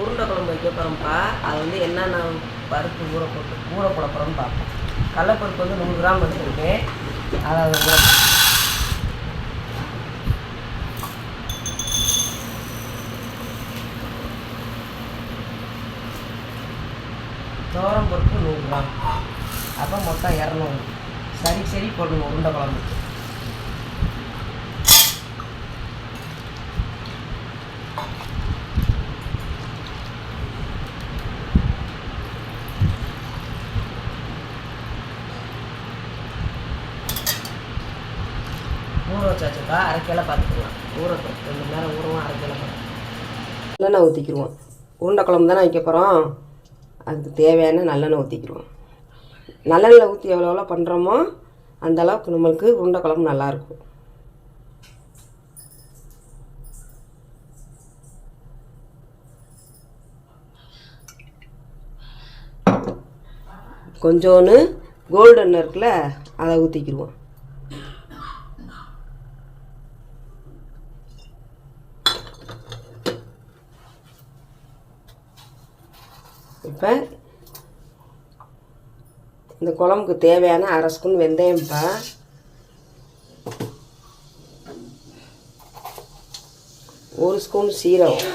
உருண்டை குழம்பு வைக்க போகிறோம்ப்பா அது வந்து என்னென்ன பருப்பு ஊற போட்டு ஊற போட போகிறோம்னு பார்ப்போம். கடலப்பருப்பு வந்து நூறு கிராம் எடுத்துருக்கேன் அதாவது தோரம் பருப்பு நூறு கிராம். அப்போ மொத்தம் இரநூறு. சரி சரி போடணும் உருண்டை குழம்பு ஊற அரைக்கையில் பார்த்துக்கலாம் ஊற ரெண்டு மணி நேரம் ஊறவும் அரைக்கையில் கிலோ நல்லெண்ணெய் ஊற்றிக்கிடுவோம் உருண்டை குழம்பு தானே வைக்க போகிறோம் அதுக்கு தேவையான நல்லெண்ணெய் ஊற்றிக்கிடுவோம் நல்லெண்ணெய் ஊற்றி எவ்வளோ எவ்வளோ பண்ணுறோமோ அந்த அளவுக்கு நம்மளுக்கு உருண்டை குழம்பு நல்லாயிருக்கும் கொஞ்சோன்னு கோல்டன் இருக்குல்ல அதை ஊற்றிக்கிடுவோம் இப்போ இந்த குழம்புக்கு தேவையான அரை ஸ்பூன் வெந்தயம்ப்பா. ஒரு ஸ்பூன் சீரகம்.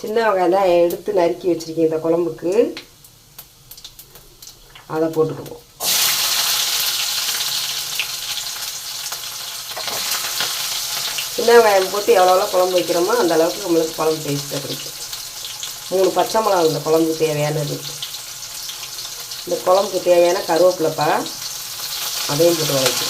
சின்ன வெங்காயம் தான் எடுத்து நறுக்கி வச்சுருக்கேன் இந்த குழம்புக்கு. அதை போட்டுக்குவோம். சின்ன வெங்காயம் போட்டு எவ்வளோ எவ்வளோ குழம்பு வைக்கிறோமோ அந்த அளவுக்கு நம்மளுக்கு குழம்பு டேஸ்ட்டாக கிடைக்கும் மூணு பச்சை மிளகா இந்த குழம்புக்கு தேவையானது. இந்த குழம்புக்கு தேவையான கருவேப்பிலைப்பா அதையும் போட்டு வதக்கிறோம்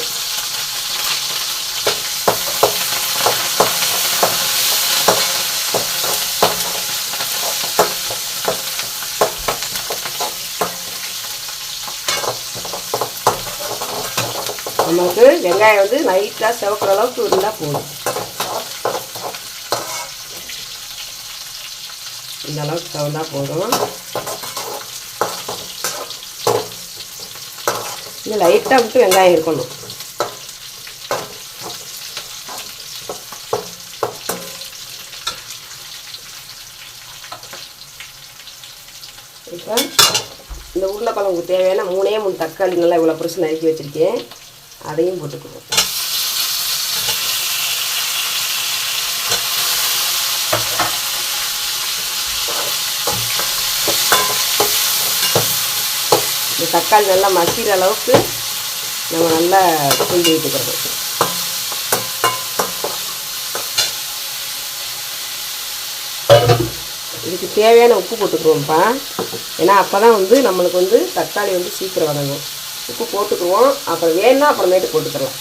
நமக்கு வெங்காயம் வந்து நைட்டாக செவக்கிற அளவுக்கு இருந்தால் போதும். இந்த அளவுக்கு செவந்தா போதும். இன்னும் லைட்டாக விட்டு வெங்காயம் இருக்கணும். இப்போ இந்த உருளைக்கிழங்குக்கு தேவையான மூணே மூணு தக்காளி நல்லா இவ்வளோ பிரச்சனை நறுக்கி வச்சுருக்கேன். அதையும் போட்டுக்குவோம் இந்த தக்காளி நல்லா மசிகிற அளவுக்கு நம்ம நல்லா கிண்டி விட்டுக்கிறது இதுக்கு தேவையான உப்பு போட்டுக்குவோம்ப்பா ஏன்னா அப்போ தான் வந்து நம்மளுக்கு வந்து தக்காளி வந்து சீக்கிரம் வதங்கும். உப்பு போட்டுக்குவோம் அப்புறம் வேணும்னா அப்புறமேட்டு போட்டுக்கலாம்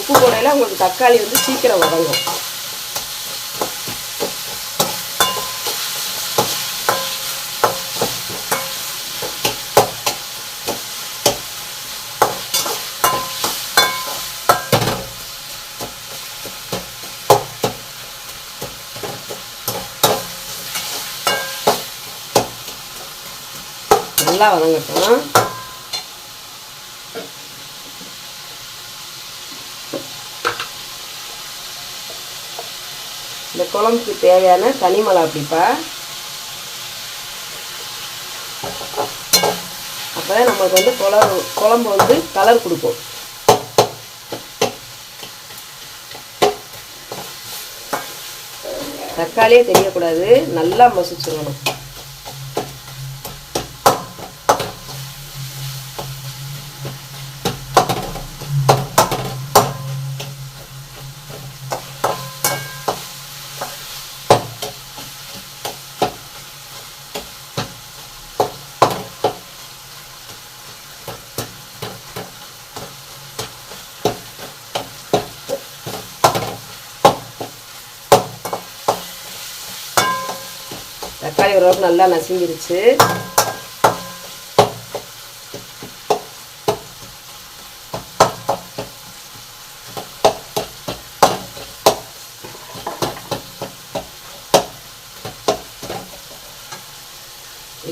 உப்பு போடையில் உங்களுக்கு தக்காளி வந்து சீக்கிரம் வதங்கும். நல்லா வதங்கட்டும். இந்த குழம்புக்கு தேவையான தனி மிளகாப்பிப்பா அப்போ நம்மளுக்கு நமக்கு வந்து குழம்பு குழம்பு வந்து கலர் கொடுக்கும். தக்காளியே தெரியக்கூடாது. நல்லா மசிச்சிடணும் தக்காளி ஓரளவுக்கு நல்லா நசுங்கிருச்சு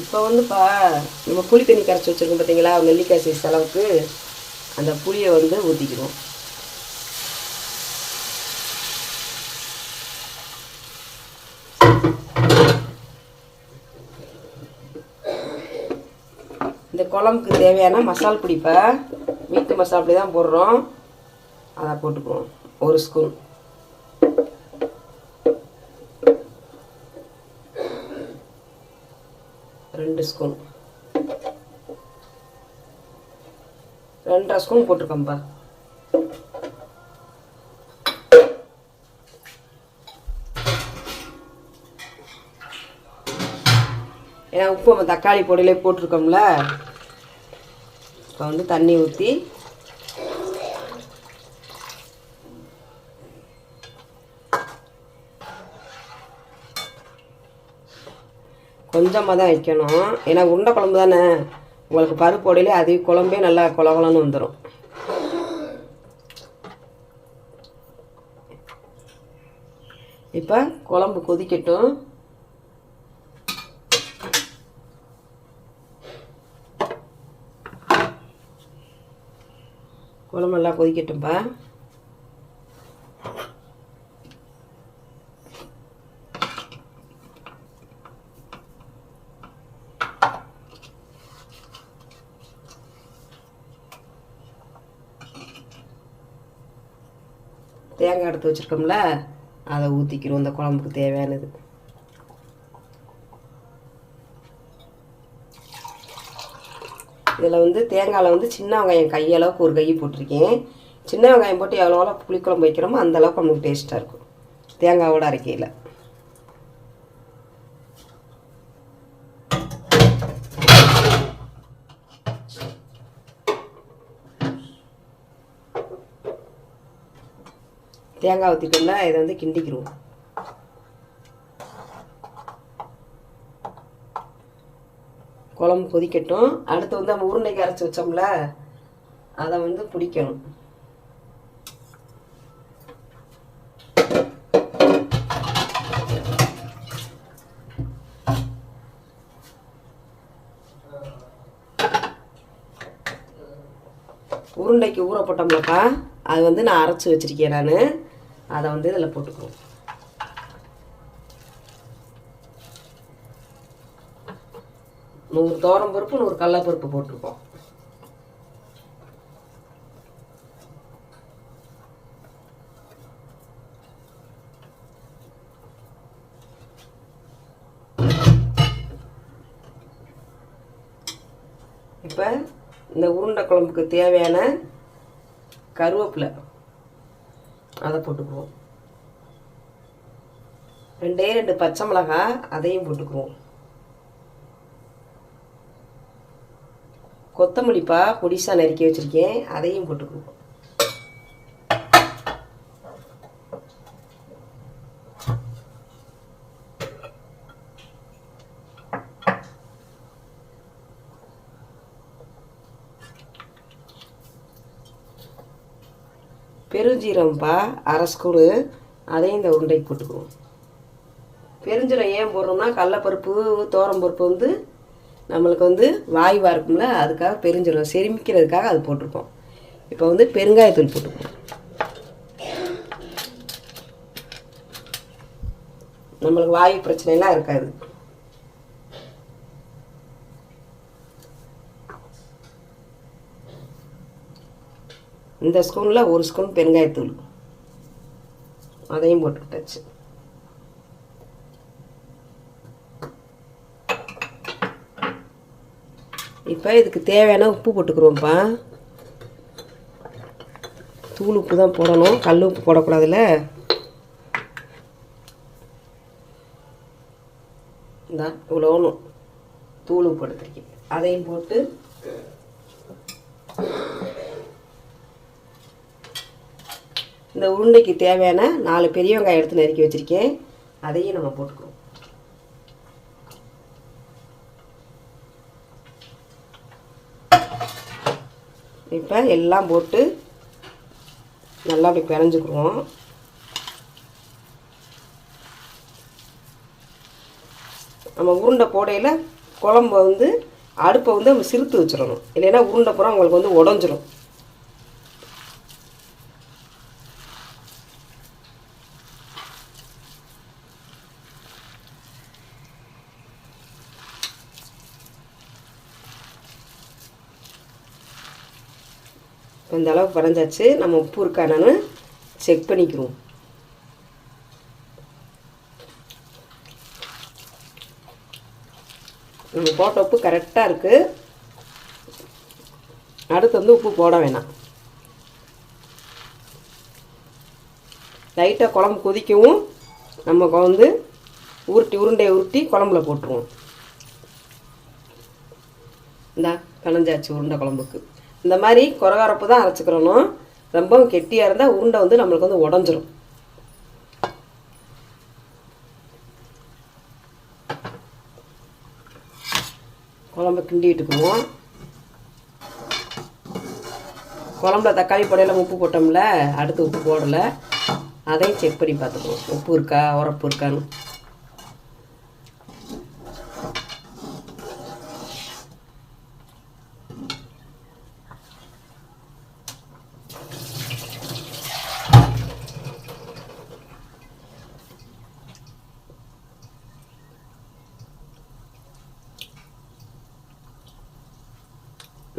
இப்போ வந்துப்பா நம்ம புளி தண்ணி கரைச்சி வச்சுருக்கோம் பார்த்தீங்களா நெல்லிக்காய் சைஸ் அளவுக்கு அந்த புளியை வந்து ஊற்றிக்கிறோம் இந்த குழம்புக்கு தேவையான மசால் பிடிப்பை வீட்டு மசால் பொடி தான் போடுறோம். அதை போட்டுக்குவோம். ஒரு ஸ்பூன். ரெண்டு ஸ்பூன். ரெண்டரை ஸ்பூன் போட்டிருக்கோம்ப்பா ஏன்னா உப்பு நம்ம தக்காளி பொடியிலே போட்டிருக்கோம்ல. இப்போ வந்து தண்ணி ஊற்றி கொஞ்சமாக தான் வைக்கணும். ஏன்னா உருண்டை குழம்பு தானே. உங்களுக்கு பருப்பு உடையிலே அது குழம்பே நல்லா குளகுலன்னு வந்துடும் இப்போ குழம்பு கொதிக்கட்டும். குழம்பு நல்லா கொதிக்கட்டும்ப்பா தேங்காய் எடுத்து வச்சுருக்கோம்ல அதை ஊற்றிக்கிறோம் இந்த குழம்புக்கு தேவையானது. இதில் வந்து தேங்காயில் வந்து சின்ன வெங்காயம் கையளவுக்கு ஒரு கை போட்டிருக்கேன். சின்ன வெங்காயம் போட்டு எவ்வளோ எவ்வளோ புளிக்குழம்பு வைக்கிறோமோ அந்தளவுக்கு நமக்கு டேஸ்ட்டாக இருக்கும். தேங்காவோட அரைக்கையில். தேங்காய் ஊற்றிட்டோம்னா இதை வந்து கிண்டிக்கிடுவோம் குழம்பு கொதிக்கட்டும். அடுத்து வந்து நம்ம உருண்டைக்கு அரைச்சி வச்சோம்ல அதை வந்து பிடிக்கணும். உருண்டைக்கு ஊற போட்டோம்லப்பா அது வந்து நான் அரைச்சி வச்சிருக்கேன் நான். அதை வந்து இதில் போட்டுக்குவோம். நூறு தோரம் பருப்பு நூறு கடலப்பருப்பு போட்டிருக்கோம். இப்போ இந்த உருண்டை குழம்புக்கு தேவையான கருவேப்பிலை. அதை போட்டுக்குவோம். ரெண்டே ரெண்டு பச்சை மிளகாய் அதையும் போட்டுக்குவோம். கொத்தமல்லிப்பா பொடிசாக நறுக்கி வச்சுருக்கேன் அதையும் போட்டுக்குவோம். பெருஞ்சீரகம்ப்பா அரை ஸ்பூனு அதையும் இந்த உருண்டைக்கு போட்டுக்குவோம். பெருஞ்சீரகம் ஏன் போடுறோம்னா கடலப்பருப்பு பருப்பு வந்து நம்மளுக்கு வந்து வாய்வாக இருக்கும்ல அதுக்காக பெருஞ்சுரம் செரிமிக்கிறதுக்காக அது போட்டிருக்கோம். இப்போ வந்து பெருங்காயத்தூள் போட்டுக்குவோம். நம்மளுக்கு வாயு பிரச்சனைலாம் இருக்காது. இந்த ஸ்பூனில் ஒரு ஸ்பூன் பெருங்காயத்தூள் அதையும் போட்டுக்கிட்டாச்சு. இப்போ இதுக்கு தேவையான உப்பு போட்டுக்கிறோம்ப்பா தூள் உப்பு தான் போடணும். கல் உப்பு போடக்கூடாதுல்ல. இந்தா இவ்வளோன்னு தூள் உப்பு எடுத்துருக்கேன். அதையும் போட்டு இந்த உருண்டைக்கு தேவையான நாலு பெரிய வெங்காயம் எடுத்து நறுக்கி வச்சுருக்கேன். அதையும் நம்ம போட்டுக்குவோம். இப்போ எல்லாம் போட்டு நல்லா அப்படி பிணைஞ்சுக்குருவோம் நம்ம உருண்டை போடையில் குழம்ப வந்து அடுப்பை வந்து நம்ம சிறுத்து வச்சிடணும். இல்லைன்னா உருண்டை பூரா உங்களுக்கு வந்து உடஞ்சிரும். இந்த அளவுக்கு வரைஞ்சாச்சு. நம்ம உப்பு இருக்கானு செக் பண்ணிக்கிறோம். நம்ம போட்ட உப்பு கரெக்டாக இருக்குது அடுத்து வந்து உப்பு போட வேணாம். லைட்டாக குழம்பு கொதிக்கவும் நம்ம வந்து உருட்டி உருண்டையை உருட்டி குழம்புல போட்டுருவோம். இந்தா கலைஞ்சாச்சு உருண்டை குழம்புக்கு. இந்த மாதிரி குறகரப்பு தான் அரைச்சிக்கிறணும். ரொம்பவும் கெட்டியாக இருந்தால் உருண்டை வந்து நம்மளுக்கு வந்து உடஞ்சிரும். குழம்பு கிண்டி விட்டுக்குவோம் குழம்புல தக்காளி பொடையில் உப்பு போட்டோம்ல அடுத்து உப்பு போடலை. அதையும் செக் பண்ணி பார்த்துக்குவோம். உப்பு இருக்கா உரப்பு இருக்கான்னு.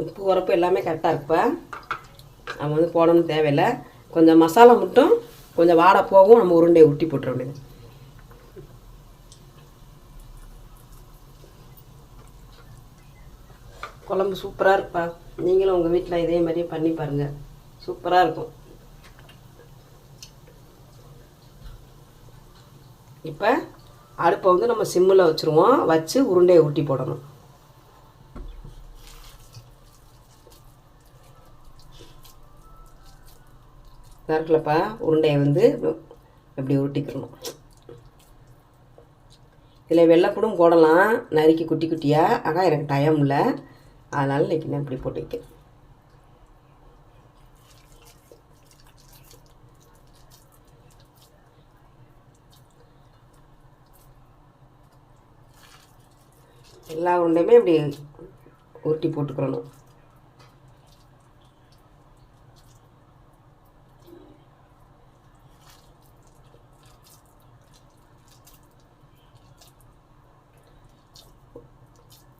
உப்பு உரப்பு எல்லாமே கரெக்டாக இருக்குப்பா நம்ம வந்து போடணும்னு தேவையில்லை. கொஞ்சம் மசாலா மட்டும் கொஞ்சம் வாடை போகும் நம்ம உருண்டையை உருட்டி போட்டுற வேண்டியது. குழம்பு சூப்பராக இருப்பா. நீங்களும் உங்கள் வீட்டில் இதே மாதிரியே பண்ணி பாருங்கள் சூப்பராக இருக்கும். இப்போ அடுப்பை வந்து நம்ம சிம்மில் வச்சுருவோம். வச்சு உருண்டையை ஊட்டி போடணும். நறுக்கலப்பா உருண்டையை வந்து இப்படி உருட்டிக்கணும். இதில் வெள்ளைப்பூடும் போடலாம். நறுக்கி குட்டி குட்டியாக ஆனால் எனக்கு டைம் இல்லை. அதனால் இன்றைக்கி நான் இப்படி போட்டுக்கேன் எல்லா உருண்டையுமே இப்படி உருட்டி போட்டுக்கிறணும்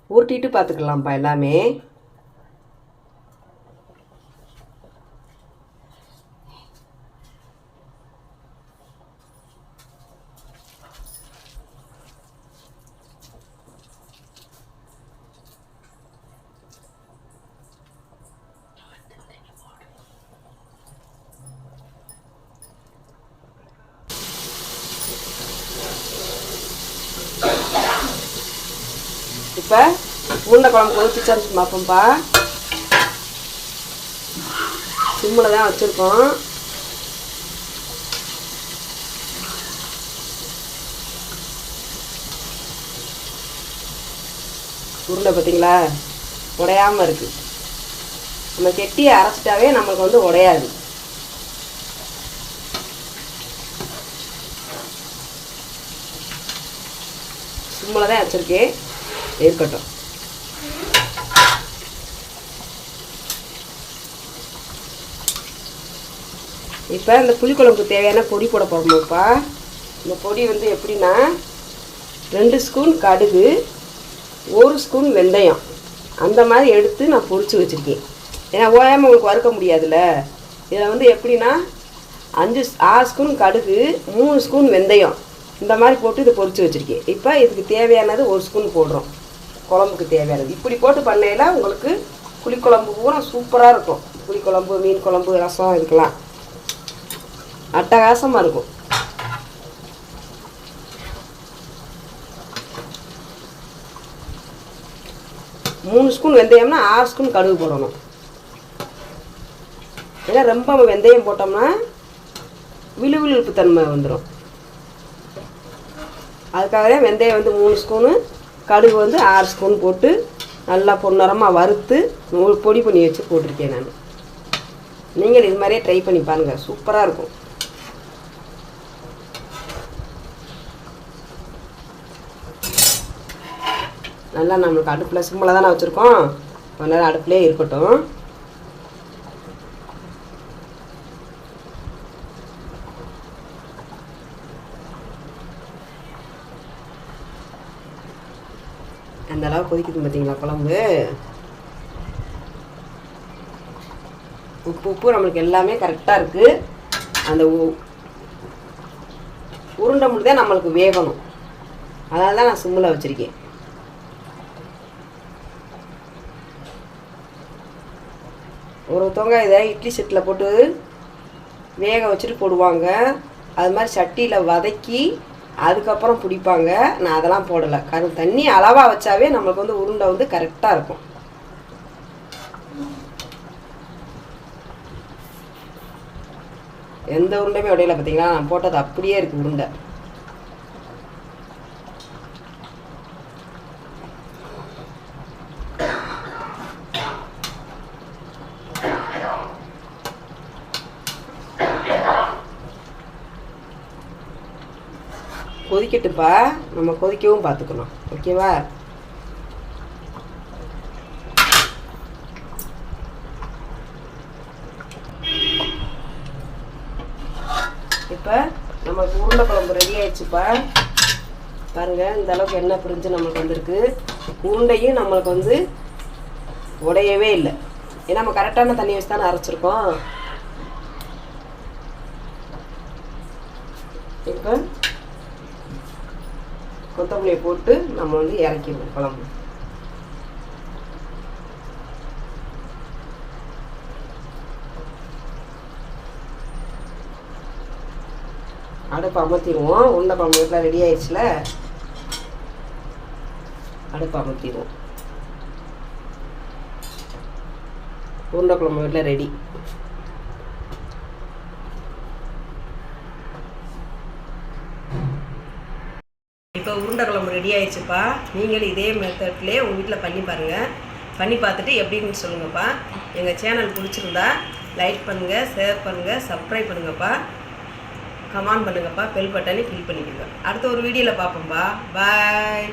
உருட்டிட்டு பார்த்துக்கலாம்ப்பா எல்லாமே. இப்போ உருண்டை குழம்பு கொதிச்சுச்சான்னு பார்ப்போம்ப்பா. சிம்மில் தான் வச்சுருக்கோம். உருண்டை பார்த்தீங்களா? உடையாமல் இருக்குது நம்ம கெட்டியை அரைச்சிட்டாவே நம்மளுக்கு வந்து உடையாது. சிம்மில் தான் வச்சுருக்கேன். இருக்கட்டும் இப்போ இந்த புளிக்குழம்புக்கு தேவையான பொடி போட போகிறோம்ப்பா இந்த பொடி வந்து எப்படின்னா ரெண்டு ஸ்பூன் கடுகு ஒரு ஸ்பூன் வெந்தயம். அந்த மாதிரி எடுத்து நான் பொரித்து வச்சுருக்கேன். ஏன்னா ஓயாமல் உங்களுக்கு வறுக்க முடியாதுல்ல. இதில் வந்து எப்படின்னா அஞ்சு ஆறு ஸ்பூன் கடுகு மூணு ஸ்பூன் வெந்தயம். இந்த மாதிரி போட்டு இதை பொரித்து வச்சுருக்கேன். இப்போ இதுக்கு தேவையானது ஒரு ஸ்பூன் போடுறோம். குழம்புக்கு தேவையானது. இப்படி போட்டு பண்ணையில் உங்களுக்கு புளிக்குழம்பு பூரா சூப்பராக இருக்கும். புளிக்குழம்பு மீன் குழம்பு ரசம் இதுக்கெல்லாம் அட்டகாசமாக இருக்கும். மூணு ஸ்பூன் வெந்தயம்னா ஆறு ஸ்பூன் கடுகு போடணும். ஏன்னா ரொம்ப வெந்தயம் போட்டோம்னா விழுவிழுப்பு தன்மை வந்துடும் அதுக்காகவே வெந்தயம் வந்து மூணு ஸ்பூனு கடுகு வந்து ஆறு ஸ்பூன் போட்டு நல்லா பொன்னரமாக வறுத்து ஒரு பொடி பண்ணி வச்சு போட்டிருக்கேன் நான். நீங்கள் இது மாதிரியே ட்ரை பண்ணி பாருங்கள் சூப்பராக இருக்கும். நல்லா நம்மளுக்கு அடுப்பில் சிம்பிளாக தானே வச்சுருக்கோம். கொஞ்ச நேரம் அடுப்புலேயே இருக்கட்டும். அந்த அளவு கொதிக்குது பார்த்தீங்களா குழம்பு? உப்பு உப்பு நம்மளுக்கு எல்லாமே கரெக்டாக இருக்குது அந்த உ- உருண்டை முடி தான் நம்மளுக்கு வேகணும். அதனால தான் நான் சிம்மில் வச்சுருக்கேன். ஒருத்தவங்க இதை இட்லி செட்டில் போட்டு வேக வச்சுட்டு போடுவாங்க. அது மாதிரி சட்டியில் வதக்கி அதுக்கப்புறம் பிடிப்பாங்க. நான் அதெல்லாம் போடலை. கரு தண்ணி அளவாக வச்சாவே நம்மளுக்கு வந்து உருண்டை வந்து கரெக்டாக இருக்கும். எந்த உருண்டையுமே உடையில பார்த்தீங்களா நான் போட்டது அப்படியே இருக்குது உருண்டை. கொதிக்கட்டுப்பா. நம்ம கொதிக்கவும் பார்த்துக்கணும். ஓகேவா? இப்போ நம்மளுக்கு உருண்டை குழம்பு ரெடி ஆயிடுச்சுப்பா. பாருங்க இந்த அளவுக்கு எண்ணெய் பிரிஞ்சு நம்மளுக்கு வந்திருக்கு. உருண்டையும் நம்மளுக்கு வந்து உடையவே இல்லை. ஏன்னா நம்ம கரெக்டான தண்ணி வச்சு தானே அரைச்சிருக்கோம். இப்போ கொத்தமல்லியை போட்டு நம்ம வந்து இறக்கிடுவோம் குழம்பு. அடுப்பு அமர்த்திடுவோம். உருண்டை குழம்பு வீட்டில் ரெடி ஆயிடுச்சுல? அடுப்பு அமர்த்திடுவோம். உருண்டை குழம்பு வீட்டில் ரெடி இப்போ உருண்டை குழம்பு ரெடி ஆயிடுச்சுப்பா. நீங்களும் இதே மெத்தட்லேயே உங்கள் வீட்டில் பண்ணி பாருங்கள் பண்ணி பார்த்துட்டு எப்படின்னு சொல்லுங்கப்பா. எங்கள் சேனல் பிடிச்சிருந்தா லைக் பண்ணுங்கள் ஷேர் பண்ணுங்கள் சப்ஸ்கிரைப் பண்ணுங்கப்பா. கமெண்ட் பண்ணுங்கப்பா. பெல் பட்டனே கிளிக் பண்ணிக்கோங்க. அடுத்த ஒரு வீடியோவில் பார்ப்போம்ப்பா பாய்